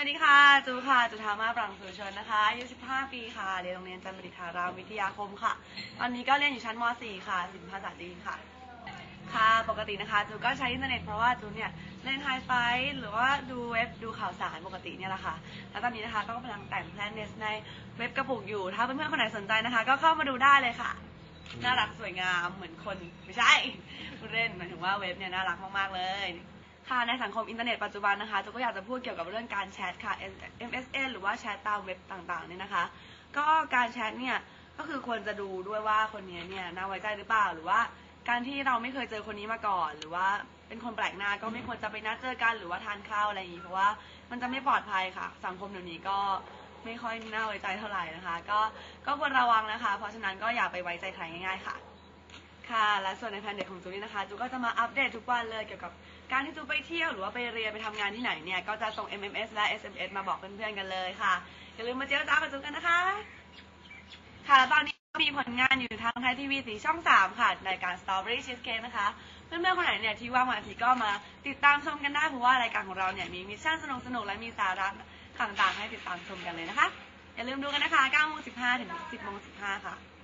วัสดีค่ะ จูค่ะ จุธามาปรังสุชนนะคะอายุ 15 ปีค่ะ เรียนโรงเรียนจันทร์บดิษฐารามวิทยาคมค่ะ ตอนนี้ก็เรียนอยู่ชั้นม .4 ค่ะศิลปภาษาจีนค่ะ ค่ะ ปกตินะคะ จูก็ใช้อินเทอร์เน็ตเพราะว่าจูเนี่ยเล่นไฮไฟหรือว่าดูเว็บดูข่าวสารปกติเนี่ยแหละค่ะ แล้วตอนนี้นะคะก็กำลังแต่งแพลนเนสในเว็บกระปุกอยู่ ถ้าเพื่อนๆคนไหนสนใจนะคะ ก็เข้ามาดูได้เลยค่ะ น่ารักสวยงามเหมือนคนไม่ใช่เล่นหมายถึงว่าเว็บเนี่ยน่ารักมากๆเลย ค่ะในสังคมอินเทอร์เน็ตปัจจุบันนะคะจูก็อยากจะพูดเกี่ยวกับเรื่องการแชทค่ะ MSN หรือว่าแชทตามเว็บต่างๆเนี่ยนะคะ ก็การแชทเนี่ยก็คือควรจะดูด้วยว่าคนนี้เนี่ยน่าไว้ใจหรือเปล่าหรือว่า การที่เราไม่เคยเจอคนนี้มาก่อน หรือว่าเป็นคนแปลกหน้าก็ไม่ควรจะไปนัดเจอกันหรือว่าทานข้าวอะไรอย่างนี้เพราะว่ามันจะไม่ปลอดภัยค่ะ สังคมเดี๋ยวนี้ก็ไม่ค่อยน่าไว้ใจเท่าไหร่นะคะ ก็ก็ควรระวังนะคะ เพราะฉะนั้นก็อย่าไปไว้ใจใครง่าย ๆ ค่ะ ค่ะ และส่วนในแพนเด็กของจูนี่นะคะจูก็จะมาอัปเดตทุกวันเลยเกี่ยวกับการที่จูไปเที่ยวหรือว่าไปเรียนไปทำงานที่ไหนเนี่ย ก็จะส่ง MMS และ SMS มาบอกเพื่อนๆกันเลยค่ะ อย่าลืมมาเจอจ้ากับจูกันนะคะ ค่ะแล้วตอนนี้ก็มีผลงานอยู่ทางไทยทีวีสีช่อง 3 ค่ะรายการ Strawberry Cheesecake นะคะ เพื่อนๆคนไหนเนี่ยที่ว่างวันอาทิตย์ก็มาติดตามชมกันได้เพราะว่ารายการของเราเนี่ยมีมิชชั่นสนุกๆและมีสาระต่างๆ ให้ติดตามชมกันเลยนะคะอย่าลืมดูกันนะคะ9โมง15ถึง10โมง15ค่ะ